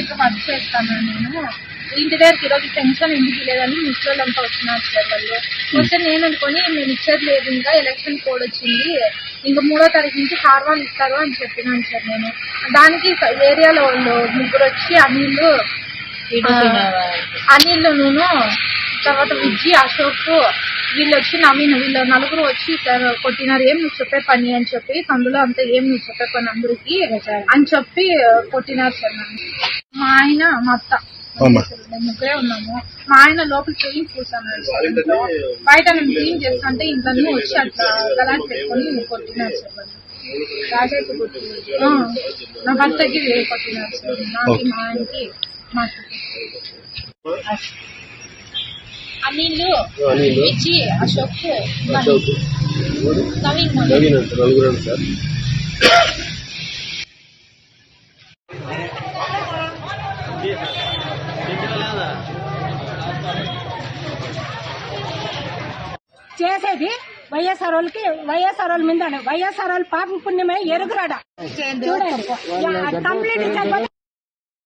ఇక్కడ వర్క్ చేస్తాను నేను. ఇంటి దగ్గరికి ఈరోజు పెన్షన్ ఎందుకు లేదని ముసలోళ్ళంతా వచ్చినారు సార్ వాళ్ళు వస్తే నేను అనుకొని నేను ఇచ్చేది లేదు ఇంకా ఎలక్షన్ కోడ్ వచ్చింది. ఇంకా మూడో తారీఖు నుంచి కార్వాలు ఇస్తారు అని చెప్పినాను సార్ నేను. దానికి ఏరియాలో వాళ్ళు ముగ్గురు వచ్చి అనిల్ అనిల్ నేను తర్వాత విజయ్ అశోక్ వీళ్ళు వచ్చి నవీన్ వీళ్ళు నలుగురు వచ్చి సార్ కొట్టినారు. ఏం నువ్వు చెప్పే పని అని చెప్పి అందులో అంతా ఏం నువ్వు చెప్పే పని అందరికి అని చెప్పి కొట్టినారు సార్ నన్ను. మా ఆయన మా అత్త. అమ్మా. మేము ముగ్గురే ఉన్నాము. మా ఆయన లోపల క్లీన్ చూసాను ఇంట్లో బయట నేను క్లీన్ చేస్తుంటే ఇంట్లో వచ్చి అట్లా గలాట్ పెట్టుకొని కొట్టినారు సార్ కొట్టినారు నా భర్తకి కొట్టినారు. సార్ నాకు మా ఆయనకి మా అనిల్ విజి అశోక్ నవీన్. నలుగురు సార్. చేసేది వైఎస్ఆర్ వాళ్ళకి వైఎస్ఆర్ వాళ్ళ మీద వైఎస్ఆర్ వాళ్ళ పాపం పుణ్యమే ఎరుగురాడ? చూడండి. కంప్లీట్